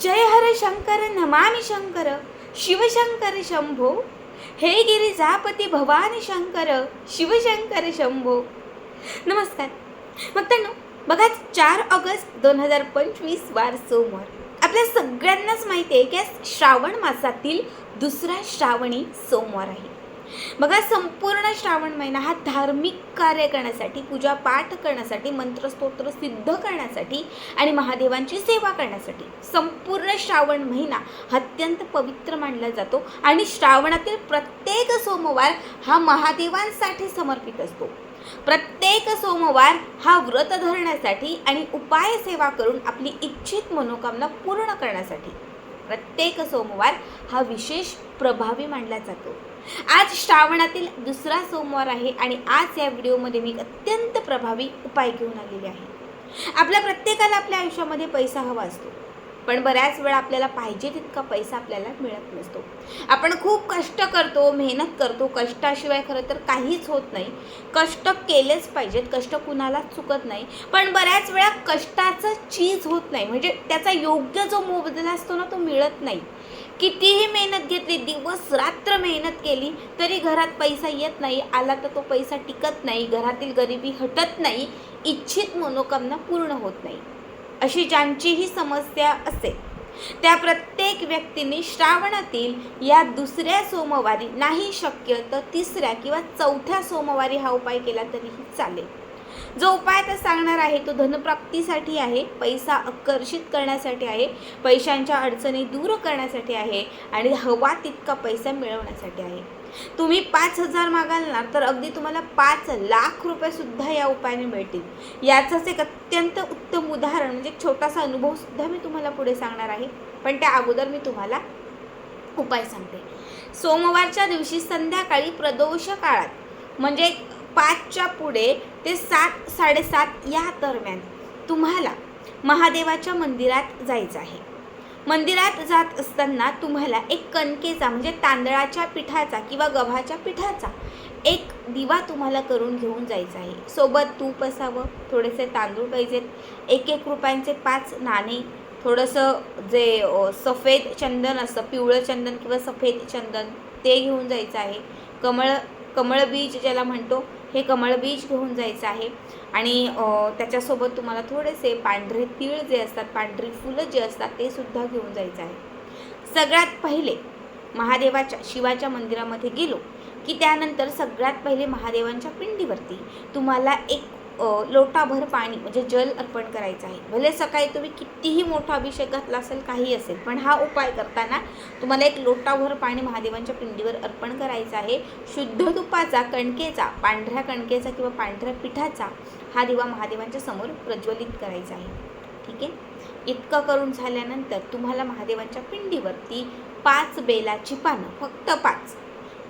जय हर शंकर नमामि शंकर शिवशंकर शंभो हे गिरिजापती भवानी शंकर शिवशंकर शंभो. नमस्कार. मग त्यांनो बघा चार ऑगस्ट दोन हजार पंचवीस वार सोमवार. आपल्या सगळ्यांनाच माहिती आहे की श्रावण मासातील दुसरा श्रावणी सोमवार आहे. बघा संपूर्ण श्रावण महिना हा धार्मिक कार्य करण्यासाठी पूजा पाठ करण्यासाठी मंत्रस्तोत्र सिद्ध करण्यासाठी आणि महादेवांची सेवा करण्यासाठी संपूर्ण श्रावण महिना हा अत्यंत पवित्र मानला जातो आणि श्रावणातील प्रत्येक सोमवार हा महादेवांसाठी समर्पित असतो. प्रत्येक सोमवार हा व्रत धरण्यासाठी आणि उपाय सेवा करून आपली इच्छित मनोकामना पूर्ण करण्यासाठी प्रत्येक सोमवार हा विशेष प्रभावी मानला जातो. आज श्रावणातील दुसरा सोमवार आहे आणि आज या व्हिडिओमध्ये मी अत्यंत प्रभावी उपाय घेऊन आलेले आहे. आपल्या प्रत्येकाला आपल्या आयुष्यामध्ये पैसा हवा असतो. पण बऱ्याच वेळा आपल्याला पाहिजे तितका पैसा आपल्याला मिळत नसतो. आपण खूप कष्ट करतो मेहनत करतो कष्टाशिवाय खरं तर काहीच होत नाही. कष्ट केलेच पाहिजेत कष्ट कुणालाच चुकत नाही. पण बऱ्याच वेळा कष्टाचं चीज होत नाही. म्हणजे त्याचा योग्य जो मोबदला असतो ना तो मिळत नाही. कितीही मेहनत घेतली दिवस रात्र मेहनत केली तरी घरात पैसा येत नाही आला तर तो पैसा टिकत नाही घरातील गरिबी हटत नाही इच्छित मनोकामना पूर्ण होत नाही. अशी ज्यांचीही समस्या असेल त्या प्रत्येक व्यक्तीने श्रावणातील या दुसऱ्या सोमवारी नाही शक्य तर तिसऱ्या किंवा चौथ्या सोमवारी हा उपाय केला तरीही चालेल. जो उपाय तर सांगणार आहे तो धनप्राप्तीसाठी आहे पैसा आकर्षित करण्यासाठी आहे पैशांच्या अडचणी दूर करण्यासाठी आहे आणि हवा तितका पैसा मिळवण्यासाठी आहे. तुम्ही पाच हजार मागाल ना तर अगदी तुम्हाला पाच लाख रुपयेसुद्धा या उपायाने मिळतील. याचंच एक अत्यंत उत्तम उदाहरण म्हणजे छोटासा अनुभवसुद्धा मी तुम्हाला पुढे सांगणार आहे. पण त्या अगोदर मी तुम्हाला उपाय सांगते. सोमवारच्या दिवशी संध्याकाळी प्रदोष काळात म्हणजे पाचच्या पुढे ते सात साडेसात या दरम्यान तुम्हाला महादेवाच्या मंदिरात जायचं आहे. मंदिरात जात असताना तुम्हाला एक कणकेचा म्हणजे तांदळाच्या पिठाचा किंवा गव्हाच्या पिठाचा एक दिवा तुम्हाला करून घेऊन जायचा आहे. सोबत तूप असावं थोडेसे तांदूळ पाहिजेत एक एक रुपयांचे पाच नाणे थोडंसं जे सफेद चंदन असतं पिवळं चंदन किंवा सफेद चंदन ते घेऊन जायचं आहे. कमळ कमळ बीज ज्याला म्हणतो हे कमळ बीज घेऊन जायचं आहे. आणि त्याच्यासोबत तुम्हाला थोडेसे पांढरे तीळ जे असतात पांढरी फुलं जे असतात ते सुद्धा घेऊन जायचं आहे. सगळ्यात पहिले महादेवाच्या शिवाच्या मंदिरामध्ये गेलो की त्यानंतर सगळ्यात पहिले महादेवांच्या पिंडीवरती तुम्हाला एक लोटाभर पाणी म्हणजे जल अर्पण करायचं आहे. भले सकाळी तुम्ही कितीही मोठा अभिषेक घातला असेल काही असेल पण हा उपाय करताना तुम्हाला एक लोटाभर पाणी महादेवांच्या पिंडीवर अर्पण करायचं आहे. शुद्ध तुपाचा कणकेचा पांढऱ्या कणकेचा किंवा पांढऱ्या पिठाचा हा दिवा महादेवांच्या समोर प्रज्वलित करायचा आहे. ठीक आहे? इतकं करून झाल्यानंतर तुम्हाला महादेवांच्या पिंडीवरती पाच बेलाची पानं फक्त पाच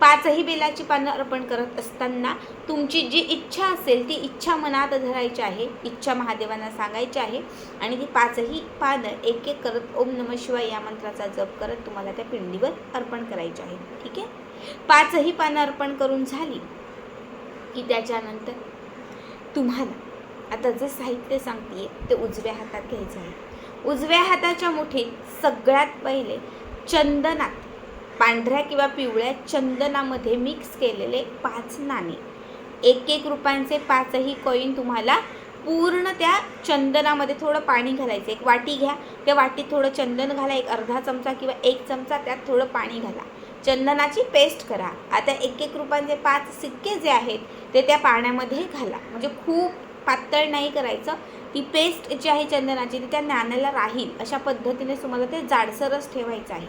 पाचही बेलाची पानं अर्पण करत असताना तुमची जी इच्छा असेल ती इच्छा मनात धरायची आहे इच्छा महादेवांना सांगायची आहे आणि ती पाचही पानं एक एक करत ओम नम शिवाय या मंत्राचा जप करत तुम्हाला त्या पिंडीवर अर्पण करायचे आहे. ठीक आहे? पाचही पानं अर्पण करून झाली की त्याच्यानंतर तुम्हाला आता जे साहित्य सांगते ते उजव्या हातात घ्यायचं आहे. उजव्या हाताच्या मुठीत सगळ्यात पहिले चंदनात पांढऱ्या किंवा पिवळ्या चंदनामध्ये मिक्स केलेले पाच नाणे. एक एक रुपयांचे पाचही कॉईन तुम्हाला पूर्ण त्या चंदनामध्ये थोडं पाणी घालायचं. एक वाटी घ्या त्या वाटीत थोडं चंदन घाला एक अर्धा चमचा किंवा एक चमचा त्यात थोडं पाणी घाला. चंदनाची पेस्ट करा. आता एक एक रुपयांचे पाच सिक्के जे आहेत ते त्या पाण्यामध्ये घाला. म्हणजे खूप पातळ नाही करायचं. ती पेस्ट जी आहे चंदनाची ती त्या नाण्याला राहील. अशा पद्धतीने तुम्हाला ते जाडसरच ठेवायचं आहे.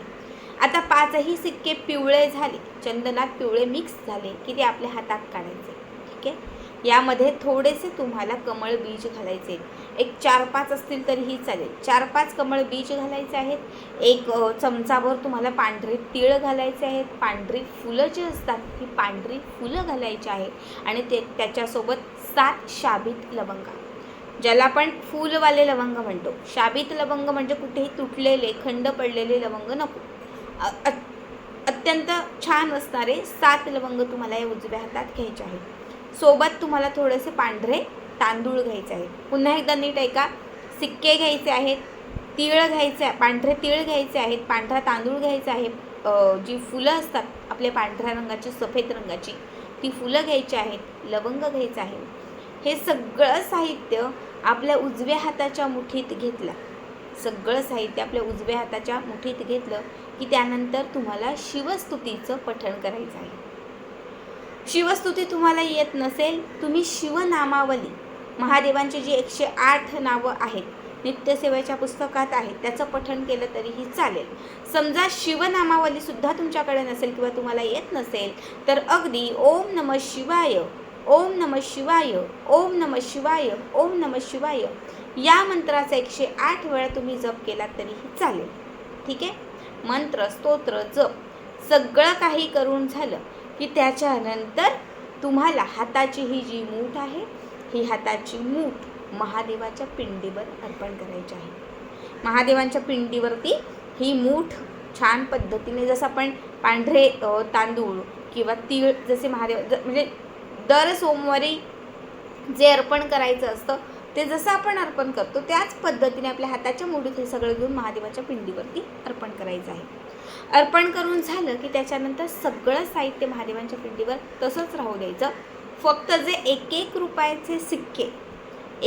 आता पाचही सिक्के पिवळे झाले. चंदनात पिवळे मिक्स झाले की ते आपल्या हातात काढायचे. ठीक आहे? यामध्ये थोडेसे तुम्हाला कमळ बीज घालायचे एक चार पाच असतील तरीही चालेल. चार पाच कमळ बीज घालायचे आहेत. एक चमचाभर तुम्हाला पांढरे तीळ घालायचे आहेत. पांढरी फुलं जी असतात ती पांढरी फुलं घालायची आहेत आणि ते त्याच्यासोबत सात शाबित लवंगा. ज्याला आपण फूलवाले लवंग म्हणतो. शाबित लवंग म्हणजे कुठेही तुटलेले खंड पडलेले लवंग नको. अत्यंत छान असणारे सात लवंग तुम्हाला या उजव्या हातात घ्यायचे आहेत. सोबत तुम्हाला थोडेसे पांढरे तांदूळ घ्यायचे आहेत. पुन्हा एकदा नीट ऐका. सिक्के घ्यायचे आहेत तीळ घ्यायचे पांढरे तीळ घ्यायचे आहेत पांढरा तांदूळ घ्यायचा आहे. जी फुलं असतात आपल्या पांढऱ्या रंगाची सफेद रंगाची ती फुलं घ्यायची आहेत लवंग घ्यायचं आहे हे सगळं साहित्य आपल्या उजव्या हाताच्या मुठीत घेतलं. सगळं साहित्य आपल्या उजव्या हाताच्या मुठीत घेतलं. की त्यानंतर तुम्हाला शिवस्तुतीचं पठण करायचं आहे. शिवस्तुती तुम्हाला येत नसेल तुम्ही शिवनामावली. महादेवांची जी एकशे आठ नावं आहेत नित्यसेवेच्या पुस्तकात आहेत त्याचं पठण केलं तरीही चालेल. समजा शिवनामावलीसुद्धा तुमच्याकडे नसेल किंवा तुम्हाला येत नसेल तर अगदी ओम नम शिवाय ओम नम शिवाय ओम नम शिवाय ओम नम शिवाय या मंत्राचा एकशे आठ वेळा तुम्ही जप केला तरीही चालेल. ठीक आहे? मंत्र स्तोत्र जप सगळं काही करून झालं की त्याच्यानंतर तुम्हाला हाताची ही जी मूठ आहे ही हाताची मूठ महादेवाच्या पिंडीवर अर्पण करायची आहे. महादेवांच्या पिंडीवरती ही मूठ छान पद्धतीने जसं आपण पांढरे तांदूळ किंवा तीळ जसे महादेव ज- म्हणजे दर सोमवारी जे अर्पण करायचं असतं ते जसं आपण अर्पण करतो त्याच पद्धतीने आपल्या हाताच्या मुठीत हे सगळं घेऊन महादेवाच्या पिंडीवरती अर्पण करायचं आहे. अर्पण करून झालं की त्याच्यानंतर सगळं साहित्य महादेवांच्या पिंडीवर तसंच राहू द्यायचं. फक्त जे एक एक रुपयाचे सिक्के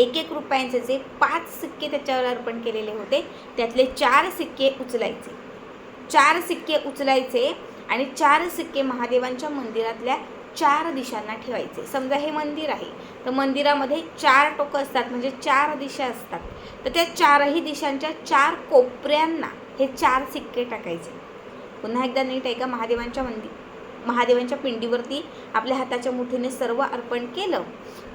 एक एक रुपयांचे जे पाच सिक्के त्याच्यावर अर्पण केलेले होते त्यातले चार सिक्के उचलायचे. चार सिक्के उचलायचे आणि चार सिक्के महादेवांच्या मंदिरातल्या चार दिशांना ठेवायचे. समजा हे मंदिर आहे तर मंदिरामध्ये चार टोकं असतात म्हणजे चार दिशा असतात. तर त्या चारही दिशांच्या चार कोपऱ्यांना हे चार सिक्के टाकायचे. पुन्हा एकदा नीट आहे का महादेवांच्या मंदिर महादेवांच्या पिंडीवरती आपल्या हाताच्या मुठीने सर्व अर्पण केलं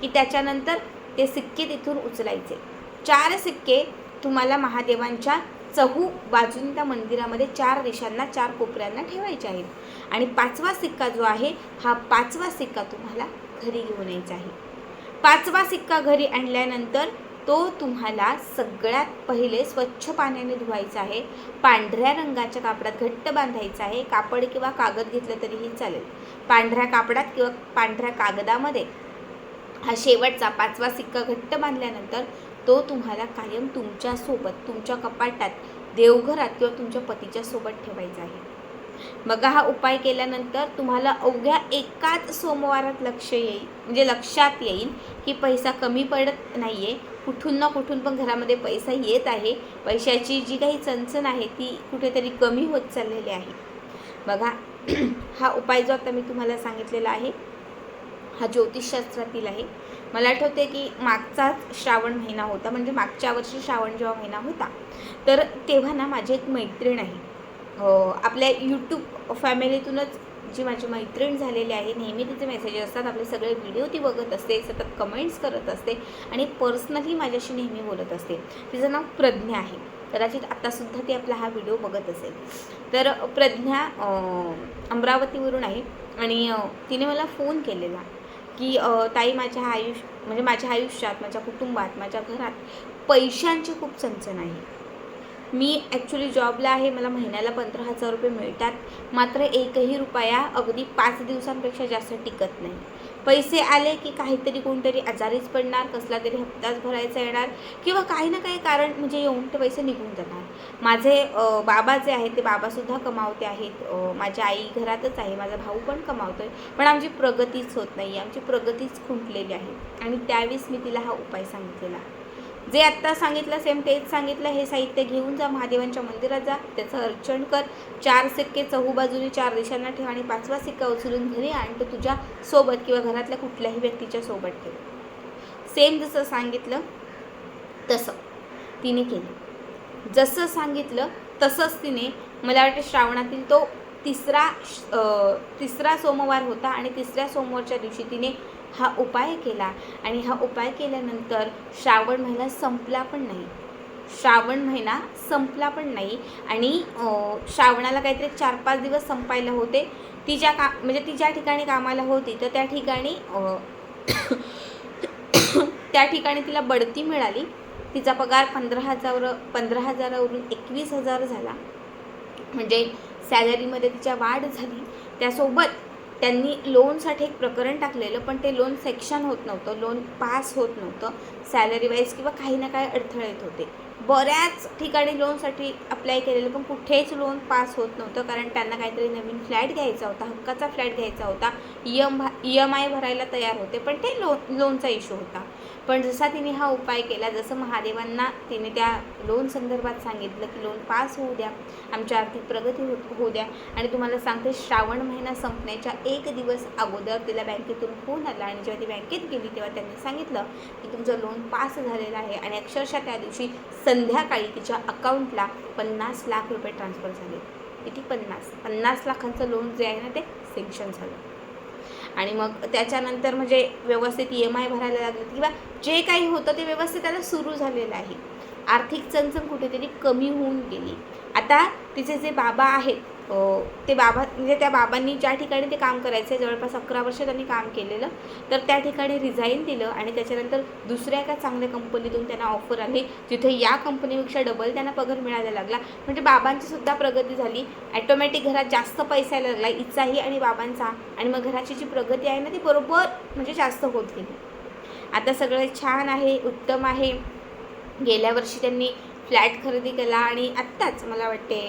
की त्याच्यानंतर ते सिक्के तिथून उचलायचे. चार सिक्के तुम्हाला महादेवांच्या चहू बाजून त्या मंदिरामध्ये चार रेषांना चार कोपऱ्यांना ठेवायचे आहेत. आणि पाचवा सिक्का जो आहे हा पाचवा सिक्का तुम्हाला घरी घेऊन यायचा आहे. पाचवा सिक्का घरी आणल्यानंतर तो तुम्हाला सगळ्यात पहिले स्वच्छ पाण्याने धुवायचा आहे. पांढऱ्या रंगाच्या कापडात घट्ट बांधायचा आहे. कापड किंवा कागद घेतलं तरीही चालेल. पांढऱ्या कापडात किंवा पांढऱ्या कागदामध्ये हा शेवटचा पाचवा सिक्का घट्ट बांधल्यानंतर तो तुम्हाला कायम तुमच्यासोबत तुमच्या कपाटात देवघरात किंवा तुमच्या पतीच्या सोबत ठेवायचा आहे. बघा हा उपाय केल्यानंतर तुम्हाला अवघ्या एकाच सोमवारात लक्ष येईल म्हणजे लक्षात येईल की पैसा कमी पडत नाही आहे कुठून ना कुठून पण घरामध्ये पैसा येत आहे. पैशाची जी काही चणचण आहे ती कुठेतरी कमी होत चाललेली आहे. बघा हा उपाय जो आता मी तुम्हाला सांगितलेला आहे हा ज्योतिषशास्त्रातील आहे. मला आठवते की मागचाच श्रावण महिना होता म्हणजे मागच्या वर्षी श्रावण जेव्हा महिना होता तर तेव्हा ना माझी एक मैत्रीण आहे. आपल्या यूट्यूब फॅमिलीतूनच जी माझी मैत्रीण झालेली आहे नेहमी तिचे मेसेजेस असतात आपले सगळे व्हिडिओ ती बघत असते सतत कमेंट्स करत असते आणि पर्सनली माझ्याशी नेहमी बोलत असते. तिचं नाव प्रज्ञा आहे. कदाचित आत्तासुद्धा ती आपला हा व्हिडिओ बघत असेल. तर प्रज्ञा अमरावतीवरून आहे आणि तिने मला फोन केलेला. की ताई माझ्या आयुष्य म्हणजे माझ्या आयुष्यात माझ्या कुटुंबात माझ्या घरात पैशांची खूप चणचण आहे. मी ॲक्च्युली जॉबला आहे मला महिन्याला पंधरा हजार रुपये मिळतात. मात्र एकही रुपया अगदी पाच दिवसांपेक्षा जास्त टिकत नाही. पैसे आले की काहीतरी कोणतरी आजारीच पडणार कसला तरी हप्ताच भरायचा येणार किंवा काही ना काही कारण म्हणजे येऊन ते पैसे निघून जाणार. माझे बाबा जे आहेत ते बाबासुद्धा कमावते आहेत. माझी आई घरातच आहे माझा भाऊ पण कमावतो आहे पण आमची प्रगतीच होत नाही आमची प्रगतीच खुंटलेली आहे. आणि त्यावेळेस मी तिला हा उपाय सांगितलेला. जे आत्ता सांगितलं सेम तेच सांगितलं हे साहित्य घेऊन जा महादेवांच्या मंदिरात जा त्याचं अर्चन कर. चार सिक्के चहू बाजूने चार दिशांना ठेव आणि पाचवा सिक्का उचलून घरी आणि. तो तुझ्या सोबत किंवा घरातल्या कुठल्याही व्यक्तीच्या सोबत ठेव. सेम जसं सांगितलं तसं तिने केलं. जसं सांगितलं तसंच तिने मला वाटतं श्रावणातील तो तिसरा तिसरा सोमवार होता आणि तिसऱ्या सोमवारच्या दिवशी तिने हा उपाय केला आणि हा उपाय केल्यानंतर श्रावण महिना संपला पण नाही. श्रावण महिना संपला पण नाही आणि श्रावणाला काहीतरी चार पाच दिवस संपायला होते. ती ज्या का म्हणजे ती ज्या ठिकाणी कामाला होती तर त्या ठिकाणी त्या ठिकाणी तिला बढती मिळाली. तिचा पगार पंधरा हजार पंधरा हजारावरून एकवीस हजार झाला. म्हणजे सॅलरीमध्ये तिच्या वाढ झाली. त्यासोबत त्यांनी लोनसाठी एक प्रकरण टाकलेलं पण ते लोन सेक्शन होत नव्हतं लोन पास होत नव्हतं सॅलरी वाईज किंवा काही ना काही अडथळे येत होते. बऱ्याच ठिकाणी लोनसाठी अप्लाय केलेलं पण कुठेच लोन पास होत नव्हतं कारण त्यांना काहीतरी नवीन फ्लॅट घ्यायचा होता हक्काचा फ्लॅट घ्यायचा होता E M E M I भरायला तयार होते पण ते लोन लोनचा इश्यू होता. पण जसा तिने हा उपाय केला जसं महादेवांना तिने त्या लोन संदर्भात सांगितलं की लोन पास होऊ द्या आमची आर्थिक प्रगती हो होऊ द्या. आणि तुम्हाला सांगते श्रावण महिना संपण्याच्या एक दिवस अगोदर तिला बँकेतून फोन आला आणि जेव्हा ती बँकेत गेली तेव्हा त्यांनी सांगितलं की तुमचं लोन पास झालेलं आहे आणि अक्षरशः त्या दिवशी संध्याकाळी तिच्या अकाउंटला पन्नास लाख रुपये ट्रान्सफर झाले. किती पन्नास? पन्नास लाखांचं लोन जे आहे ना ते सेंक्शन झालं. आणि मग त्याच्यानंतर म्हणजे व्यवस्थित ई एम आय भरायला लागले किंवा जे काही होतं ते व्यवस्थित त्याला सुरू झालेलं आहे. आर्थिक चणचण कुठेतरी कमी होऊन गेली. आता तिचे जे बाबा आहेत ते बाबा म्हणजे त्या बाबांनी ज्या ठिकाणी ते काम करायचे जवळपास अकरा वर्ष त्यांनी काम केलेलं तर त्या ठिकाणी रिझाईन दिलं आणि त्याच्यानंतर दुसऱ्या एका चांगल्या कंपनीतून त्यांना ऑफर आली जिथे या कंपनीपेक्षा डबल त्यांना पगार मिळायला लागला. म्हणजे बाबांची सुद्धा प्रगती झाली. ॲटोमॅटिक घरात जास्त पैसा यायला लागला इचाही आणि बाबांचा. आणि मग घराची जी प्रगती आहे ना ती बरोबर म्हणजे जास्त होत गेली. आता सगळं छान आहे उत्तम आहे. गेल्या वर्षी त्यांनी फ्लॅट खरेदी केला आणि आत्ताच मला वाटते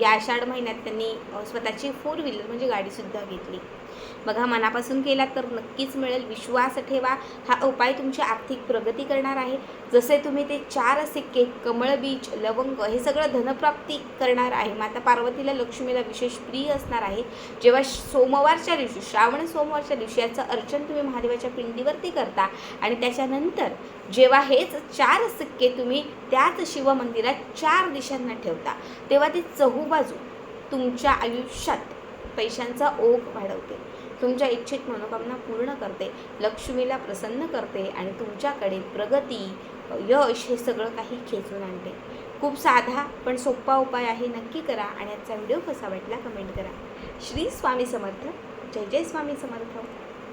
या आषाढ महिन्यात त्यांनी स्वतःची फोर व्हीलर म्हणजे गाडीसुद्धा घेतली. बघा मनापासून केला तर नक्कीच मिळेल. विश्वास ठेवा. हा उपाय तुमची आर्थिक प्रगती करणार आहे. जसे तुम्ही ते चार सिक्के कमळ बीज लवंग हे सगळं धनप्राप्ती करणार आहे. माता पार्वतीला लक्ष्मीला विशेष प्रिय असणार आहे. जेव्हा सोमवारच्या दिवशी श्रावण सोमवारच्या दिवशी याचं अर्चन तुम्ही महादेवाच्या पिंडीवरती करता आणि त्याच्यानंतर जेव्हा हेच चार सिक्के तुम्ही त्याच शिवमंदिरात चार दिशांना ठेवता तेव्हा ते चहूबाजू तुमच्या आयुष्यात पैशांचा ओघ वाढवते. तुमच्या इच्छित मनोकामना पूर्ण करते लक्ष्मीला प्रसन्न करते आणि तुमच्याकडे प्रगती यश हे सगळं काही खेचून आणते. खूप साधा पण सोपा उपाय आहे नक्की करा आणि आजचा व्हिडिओ कसा वाटला कमेंट करा. श्री स्वामी समर्थ. जय जय स्वामी समर्थ.